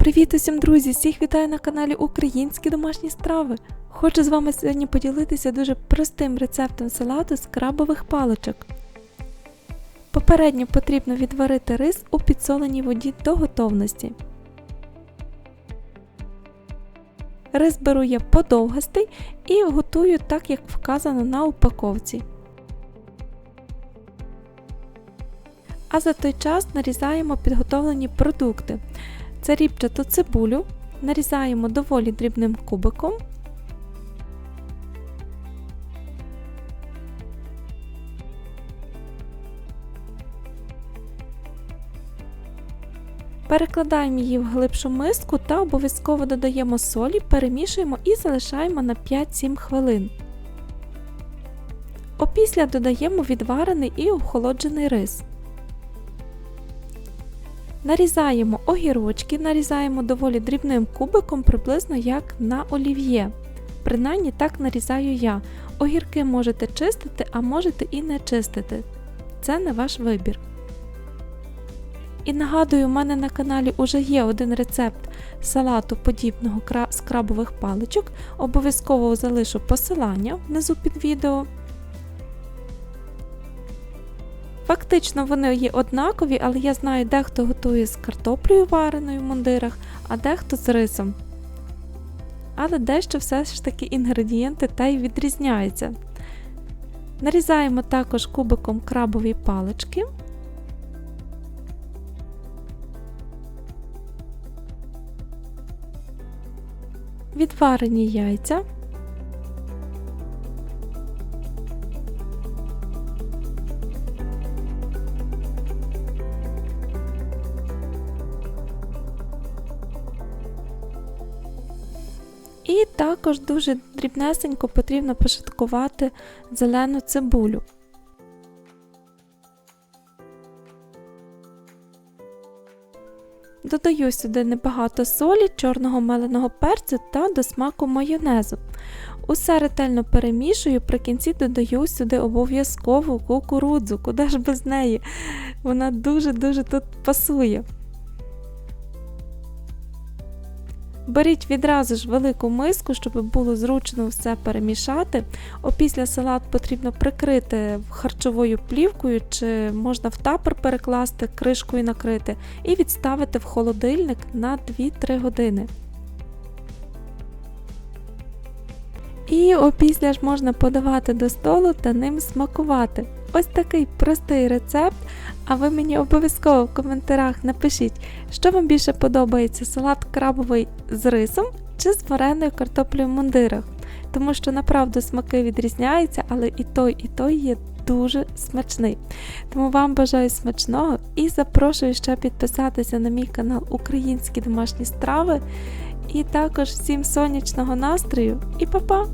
Привіт усім, друзі! Всіх вітаю на каналі Українські домашні страви. Хочу з вами сьогодні поділитися дуже простим рецептом салату з крабових паличок. Попередньо потрібно відварити рис у підсоленій воді до готовності. Рис беру я подовгастий і готую так, як вказано на упаковці. А за той час нарізаємо підготовлені продукти. Це рібчату цибулю нарізаємо доволі дрібним кубиком. Перекладаємо її в глибшу миску та обов'язково додаємо солі, перемішуємо і залишаємо на 5-7 хвилин. Опісля додаємо відварений і охолоджений рис. Нарізаємо огірочки, нарізаємо доволі дрібним кубиком, приблизно як на олів'є. Принаймні так нарізаю я. Огірки можете чистити, а можете і не чистити. Це не ваш вибір. І нагадую, у мене на каналі вже є один рецепт салату подібного з крабових паличок. Обов'язково залишу посилання внизу під відео. Фактично вони є однакові, але я знаю, дехто готує з картоплею вареною в мундирах, а дехто з рисом. Але дещо все ж таки інгредієнти та й відрізняються. Нарізаємо також кубиком крабові палички. Відварені яйця. І також дуже дрібнесенько потрібно пошаткувати зелену цибулю. Додаю сюди небагато солі, чорного меленого перцю та до смаку майонезу. Усе ретельно перемішую, при кінці додаю сюди обов'язкову кукурудзу, куди ж без неї. Вона дуже-дуже тут пасує. Беріть відразу ж велику миску, щоб було зручно все перемішати. Опісля салат потрібно прикрити харчовою плівкою, чи можна в тапер перекласти, кришкою накрити і відставити в холодильник на 2-3 години. І опісля ж можна подавати до столу та ним смакувати. Ось такий простий рецепт. А ви мені обов'язково в коментарях напишіть, що вам більше подобається салат крабовий з рисом чи з вареною картоплею в мундирах. Тому що направду смаки відрізняються, але і той, і той є дуже смачний. Тому вам бажаю смачного і запрошую ще підписатися на мій канал Українські домашні страви. І також всім сонячного настрою і па-па!